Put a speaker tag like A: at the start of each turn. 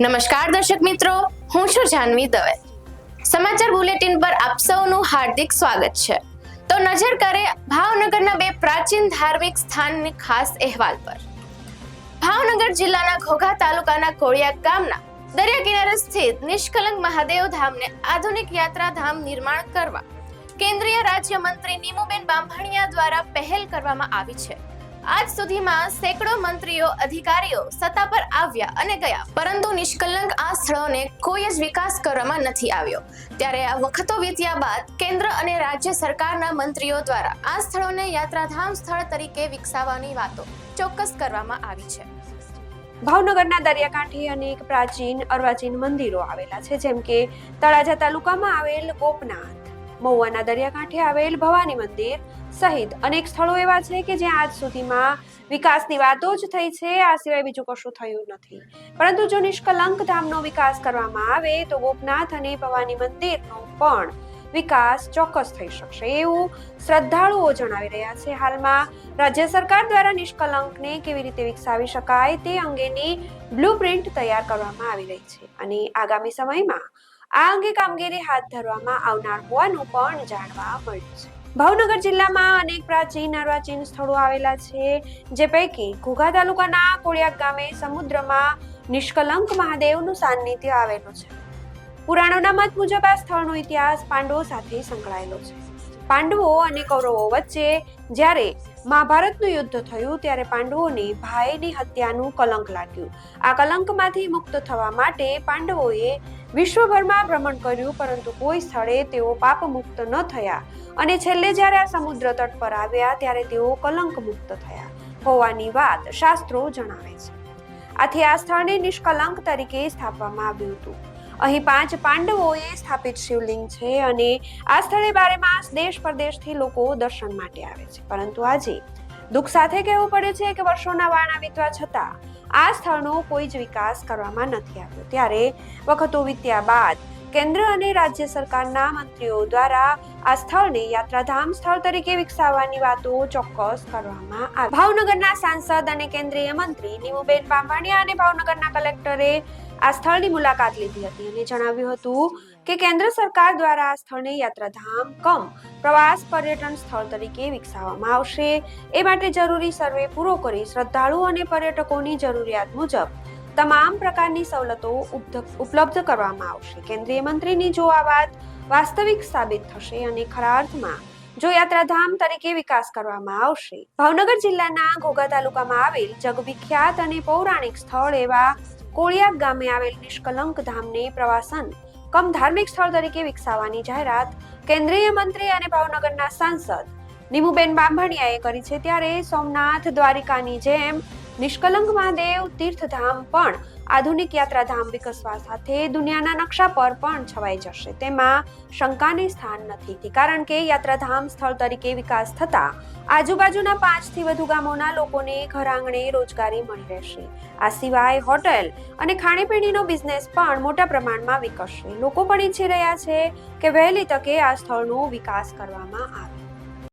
A: નમસ્કાર દર્શક મિત્રો, હું છું જાનવી દવે. સમાચાર બુલેટિન પર આપ સૌનું હાર્દિક સ્વાગત છે. તો નજર કરે ભાવનગરના બે પ્રાચીન ધાર્મિક સ્થાનની ખાસ અહેવાલ પર. ભાવનગર જિલ્લાના ઘોઘા તાલુકાના કોળિયા ગામના દરિયા કિનારે સ્થિત નિષ્કલંક મહાદેવ ધામને આધુનિક યાત્રા ધામ નિર્માણ કરવા કેન્દ્રીય રાજ્ય મંત્રી નીમુબેન બાંભણિયા દ્વારા પહેલ કરવામાં આવી છે. આજ સુધીમાં સેંકડો મંત્રીઓ, અધિકારીઓ સત્તા પર આવ્યા અને ગયા. પરંતુ નિષ્કલંક આ સ્થળોને કોઈ જ વિકાસ કરવામાં નથી આવ્યો. ત્યારે આ વખતો વીત્યા બાદ કેન્દ્ર અને રાજ્ય સરકારના મંત્રીઓ દ્વારા આ સ્થળોને યાત્રાધામ સ્થળ તરીકે વિકસાવવાની વાતો ચોક્કસ કરવામાં આવી છે.
B: ભાવનગરના દરિયાકાંઠે અનેક પ્રાચીન અર્વાચીન મંદિરો આવેલા છે, જેમ કે તળાજા તાલુકામાં આવેલ ગોપનાથ મહુવાના દરિયાકાંઠે આવેલ ભવાની મંદિર સહિત અનેક સ્થળો એવા છે કે જ્યાં આજ સુધીમાં વિકાસની વાતો જ થઈ છે. આ સિવાય બીજું કશું થયું નથી. પરંતુ જો નિષ્કલંક ધામનો વિકાસ કરવામાં આવે તો ગોપનાથ અને ભવાની મંદિરનો પણ વિકાસ ચોક્કસ થઈ શકશે એવું શ્રદ્ધાળુઓ જણાવી રહ્યા છે. હાલમાં રાજ્ય સરકાર દ્વારા નિષ્કલંકને કેવી રીતે વિકસાવી શકાય તે અંગેની બ્લુપ્રિન્ટ તૈયાર કરવામાં આવી રહી છે અને આગામી સમયમાં આ અંગે કામગીરી હાથ ધરવામાં આવનાર હોવાનું પણ જાણવા મળ્યું છે. ભાવનગર જિલ્લામાં અનેક પ્રાચીન અર્વાચીન સ્થળો આવેલા છે, જે પૈકી ઘોઘા તાલુકાના કોળિયા ગામે સમુદ્રમાં નિષ્કલંક મહાદેવનું સાનિધ્ય આવેલું છે. પુરાણોના મત મુજબ આ સ્થળનો ઇતિહાસ પાંડવો સાથે સંકળાયેલો છે. પાંડવો અને કૌરવો વચ્ચે જ્યારે મહાભારતનું યુદ્ધ થયું ત્યારે પાંડવોને ભાઈની હત્યાનું કલંક લાગ્યું. આ કલંકમાંથી મુક્ત થવા માટે પાંડવોએ વિશ્વભરમાં ભ્રમણ કર્યું, પરંતુ કોઈ સ્થળે તેઓ પાપ મુક્ત ન થયા. અને છેલ્લે જ્યારે આ સમુદ્ર તટ પર આવ્યા ત્યારે તેઓ કલંક મુક્ત થયા. હોવાની વાત શાસ્ત્રો જણાવે છે. આથી આ સ્થળને નિષ્કલંક તરીકે સ્થાપવામાં આવ્યું હતું. અહીં પાંચ પાંડવોએ સ્થાપિત શિવલિંગ છે અને આ સ્થળે બારે માસ દેશ પરદેશથી લોકો દર્શન માટે આવે છે. પરંતુ આજે દુઃખ સાથે કહેવું પડે છે કે વર્ષોના વાણા વીતવા છતાં આ સ્થળનો કોઈ જ વિકાસ કરવામાં નથી આવ્યો. ત્યારે વખતો વીત્યા બાદ કેન્દ્ર અને રાજ્ય સરકારના મંત્રીઓ દ્વારા આ સ્થળને યાત્રાધામ સ્થળ તરીકે વિકસાવવાની વાતો ચોક્કસ કરવામાં આવી. ભાવનગરના સાંસદ અને કેન્દ્રીય મંત્રી નીમુબેન બાંભાણિયા અને ભાવનગરના કલેક્ટરે આ સ્થળની મુલાકાત લીધી હતી અને જણાવ્યું હતું કે કેન્દ્ર સરકાર દ્વારા આ સ્થળને યાત્રાધામ, કમ પ્રવાસ પર્યટન સ્થળ તરીકે વિકસાવવામાં આવશે. એ માટે જરૂરી સર્વે પૂરો કરી શ્રદ્ધાળુઓ અને પર્યટકોની જરૂરિયાત મુજબ તમામ પ્રકારની સવલતો ઉપલબ્ધ કરવામાં આવશે. કેન્દ્રીય મંત્રીની જો આ વાત વાસ્તવિક સાબિત થશે અને ખરા અર્થમાં જો યાત્રાધામ તરીકે વિકાસ કરવામાં આવશે. ભાવનગર જિલ્લાના ઘોઘા તાલુકામાં આવેલ જગવિખ્યાત અને પૌરાણિક સ્થળ એવા કોળિયાક ગામે આવેલ નિષ્કલંક ધામને પ્રવાસન કમ ધાર્મિક સ્થળ તરીકે વિકસાવવાની જાહેરાત કેન્દ્રીય મંત્રી અને ભાવનગરના સાંસદ નીમુબેન બાંભણિયાએ કરી છે. ત્યારે સોમનાથ દ્વારિકાની જેમ નિષ્કલંક મહાદેવ તીર્થધામ પણ આધુનિક યાત્રાધામ વિકસવા સાથે દુનિયાના નકશા પર પણ છવાઈ જશે. તેમાં શંકાને સ્થાન નથી. કારણ કે યાત્રાધામ સ્થળ તરીકે વિકાસ થતા આજુબાજુના પાંચથી વધુ ગામોના લોકોને ઘર આંગણે રોજગારી મળી રહેશે. આ સિવાય હોટેલ અને ખાણીપીણીનો બિઝનેસ પણ મોટા પ્રમાણમાં વિકસશે. લોકો પણ ઈચ્છી રહ્યા છે કે વહેલી તકે આ સ્થળનો વિકાસ કરવામાં આવે.